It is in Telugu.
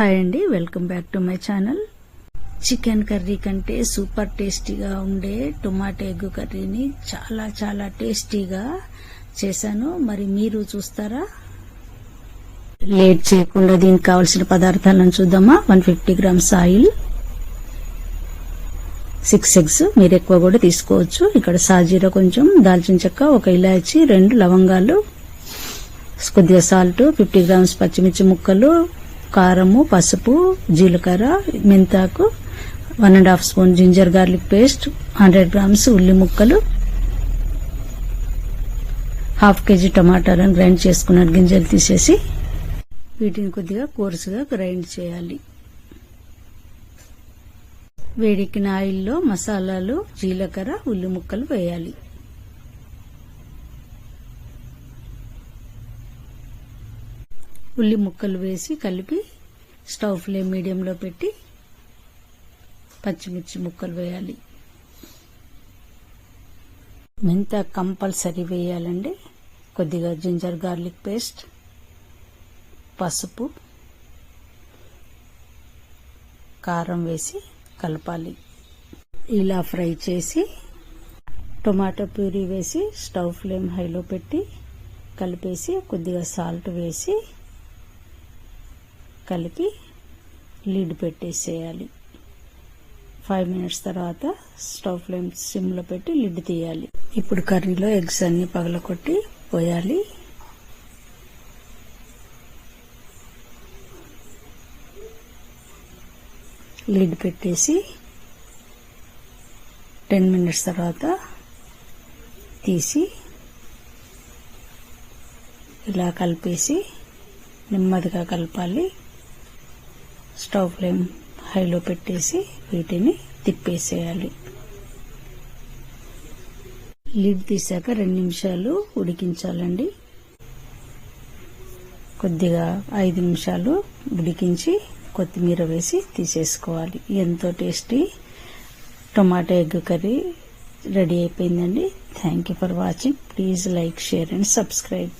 హాయ్ అండి welcome back to my channel. Chicken curry కంటే సూపర్ టేస్టీగా ఉండే టొమాటో ఎగ్ కర్రీని చాలా చాలా టేస్టీగా చేశాను. మరి మీరు చూస్తారా? లేట్ చేయకుండా దీనికి కావలసిన పదార్థాలను చూద్దామా? One fifty grams oil six eggs మీరు ఎక్కువ కూడా తీసుకోవచ్చు. ఇక్కడ సాజీరా కొంచెం దాల్చిన చెక్క ఒక ఇలాచి రెండు లవంగాలు కొద్దిగా సాల్ట్ ఫిఫ్టీ గ్రామ్స్ పచ్చిమిర్చి ముక్కలు కారము పసుపు జీలకర్ర మెంతాకు one and half spoon ginger garlic paste hundred grams ఉల్లి ముక్కలు హాఫ్ కేజీ టమాటాలను గ్రైండ్ చేసుకున్న గింజలు తీసేసి వీటిని కొద్దిగా కోర్సుగా గ్రైండ్ చేయాలి. వేడెక్కిన ఆయిల్లో మసాలాలు జీలకర్ర ఉల్లి ముక్కలు వేయాలి. ఉల్లి ముక్కలు వేసి కలిపి స్టవ్ ఫ్లేమ్ మీడియంలో పెట్టి పచ్చిమిర్చి ముక్కలు వేయాలి. మెంత కంపల్సరీ వేయాలండి? కొద్దిగా జింజర్ గార్లిక్ పేస్ట్ పసుపు కారం వేసి కలపాలి. ఇలా ఫ్రై చేసి టొమాటో ప్యూరీ వేసి స్టవ్ ఫ్లేమ్ హైలో పెట్టి కలిపేసి కొద్దిగా సాల్ట్ వేసి కలిపి లిడ్ పెట్టేసేయాలి. ఫైవ్ మినిట్స్ తర్వాత స్టవ్ ఫ్లేమ్ సిమ్లో పెట్టి లిడ్ తీయాలి. ఇప్పుడు కర్రీలో ఎగ్స్ అన్ని పగలకొట్టి పోయాలి. లిడ్ పెట్టేసి టెన్ మినిట్స్ తర్వాత తీసి ఇలా కలిపేసి నెమ్మదిగా కలపాలి. స్టవ్ ఫ్లేమ్ హైలో పెట్టేసి వీటిని తిప్పేసేయాలి. లిడ్ తీసాక రెండు నిమిషాలు ఉడికించాలండి. కొద్దిగా ఐదు నిమిషాలు ఉడికించి కొత్తిమీర వేసి తీసేసుకోవాలి. ఎంతో tasty tomato egg curry ready అయిపోయిందండి. Thank you for watching please like share and subscribe